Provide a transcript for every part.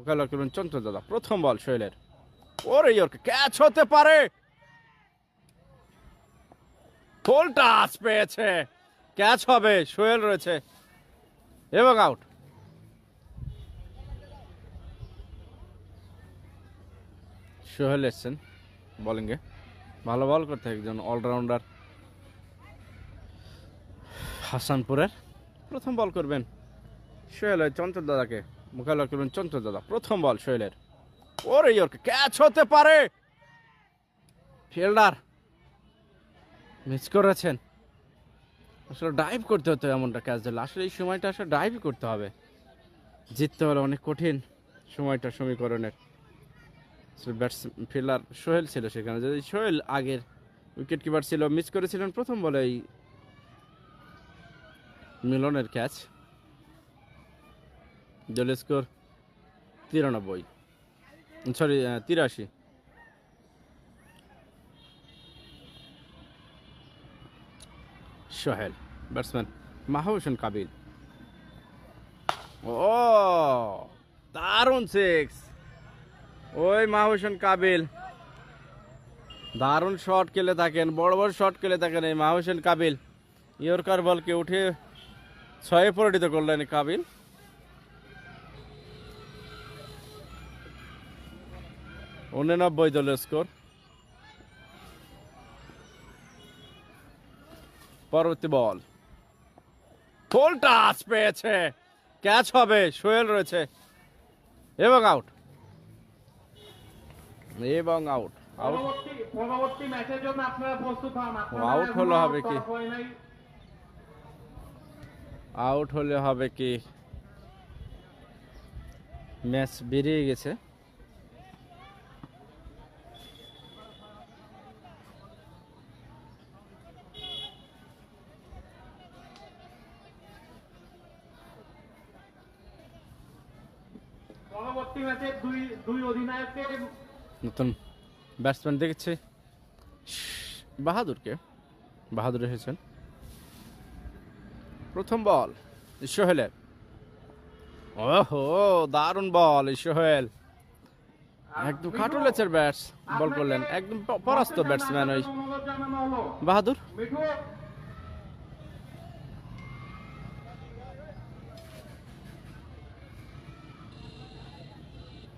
মোকাবিলা করবেন চঞ্চল দাদা, প্রথম বল শৈলের। ওরে, ইয়র্ক ক্যাচ হতে পারে। ফুল টাচ পেয়েছে। ক্যাচ হবে সোহেল রয়েছে। এবং আউট সোহেল এসছেন বোলিংয়ে ভালো বল করতে একজন অলরাউন্ডার হাসানপুরের প্রথম বল করবেন। সোহেল চঞ্চল দাদাকে। মোকাবিলা করবেন চঞ্চল দাদা, প্রথম বল সোহেলের ওরে, ইয়র্ক ক্যাচ হতে পারে। ফিল্ডার মিস করেছেন। আসলে ডাইভ করতে হতো এমনটা ক্যাচ দিলে। আসলে এই সময়টা আসলে ডাইভ করতে হবে। জিততে হলে অনেক কঠিন সময়টা সমীকরণের। ব্যাটস ফিল্ডার সোহেল ছিল সেখানে। যদি সোহেল আগের উইকেট কিপার ছিল মিস করেছিলেন, প্রথম বলে এই মিলনের ক্যাচ দলীয় স্কোর তিরানব্বই। সরি তিরাশি। সোহেল, ব্যাটসম্যান মাহবুসন কাবিল। ও, দারুণ সিক্স। ওই মাহবুসন কাবিল। দারুণ শট খেলে থাকেন, বড় বড় শট খেলে থাকেন এই মাহবুসন কাবিল। ইয়র্কার বলকে উঠে ছয়ে পরিণত করলেন কাবিল। উননব্বই দলের স্কোর। পরবর্তী বল। ফুল টাচ পেয়েছে। ক্যাচ হবে সোহেল রয়েছে। এবং আউট। এবং আউট। আউট। পরবর্তী পরবর্তী ম্যাচের জন্য আপনারা প্রস্তুত হন। আপনারা হলো হবে কি? আউট হলে হবে কি? ম্যাচ বেরিয়ে গেছে। পরবর্তী ম্যাচে দুই দুই অধিনায়ককে নতুন ব্যাটসম্যান দেখেছি। বাহাদুরকে বাহাদুর এসেছেন। প্রথম বল সোহেলের ওহো দারুণ বল সোহেল একদম খাটুলেছের ব্যাটস বল করলেন। একদম পরাস্ত ব্যাটসম্যান ওই। বাহাদুর?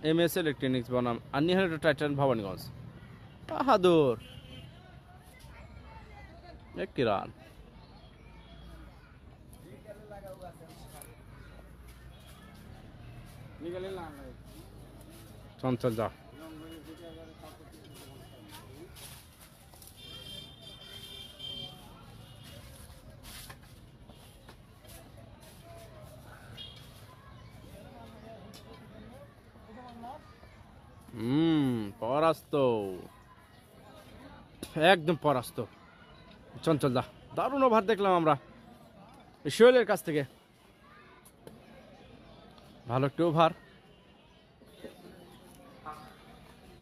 এম এস ইলেকট্রনিক্স বনাম আর নিহাল টাইটান ভবানীগঞ্জ বাহাদুর একটি রান চঞ্চল যা হুম, পরাস্ত। একদম পরাস্ত। চঞ্চল দা দারুণ ওভার দেখলাম আমরা। শৈলের কাছ থেকে। ভালো একটু ওভার।